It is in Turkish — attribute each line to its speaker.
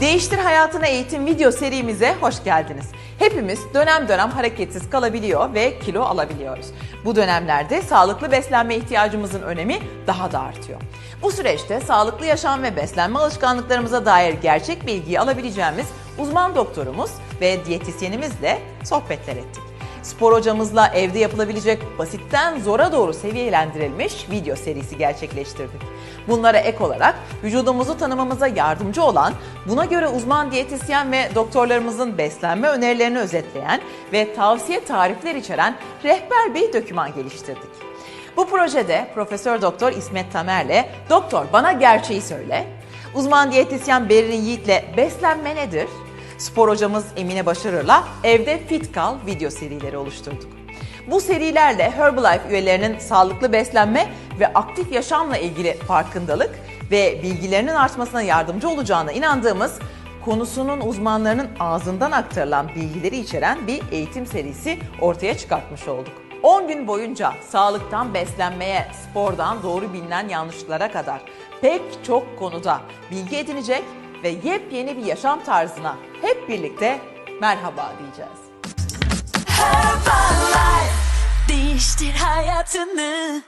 Speaker 1: Değiştir Hayatına Eğitim video serimize hoş geldiniz. Hepimiz dönem dönem hareketsiz kalabiliyor ve kilo alabiliyoruz. Bu dönemlerde sağlıklı beslenme ihtiyacımızın önemi daha da artıyor. Bu süreçte sağlıklı yaşam ve beslenme alışkanlıklarımıza dair gerçek bilgiyi alabileceğimiz uzman doktorumuz ve diyetisyenimizle sohbetler ettik. Spor hocamızla evde yapılabilecek basitten zora doğru seviyelendirilmiş video serisi gerçekleştirdik. Bunlara ek olarak vücudumuzu tanımamıza yardımcı olan, buna göre uzman diyetisyen ve doktorlarımızın beslenme önerilerini özetleyen ve tavsiye tarifler içeren rehber bir doküman geliştirdik. Bu projede Profesör Doktor İsmet Tamer'le Doktor Bana Gerçeği Söyle, uzman diyetisyen Berin Yiğit'le Beslenme Nedir? Spor hocamız Emine Başarır'la Evde Fit Kal video serileri oluşturduk. Bu serilerle Herbalife üyelerinin sağlıklı beslenme ve aktif yaşamla ilgili farkındalık ve bilgilerinin artmasına yardımcı olacağına inandığımız konusunun uzmanlarının ağzından aktarılan bilgileri içeren bir eğitim serisi ortaya çıkartmış olduk. 10 gün boyunca sağlıktan beslenmeye, spordan doğru bilinen yanlışlara kadar pek çok konuda bilgi edinecek ve yepyeni bir yaşam tarzına hep birlikte merhaba diyeceğiz.
Speaker 2: Herbalife Değiştir hayatını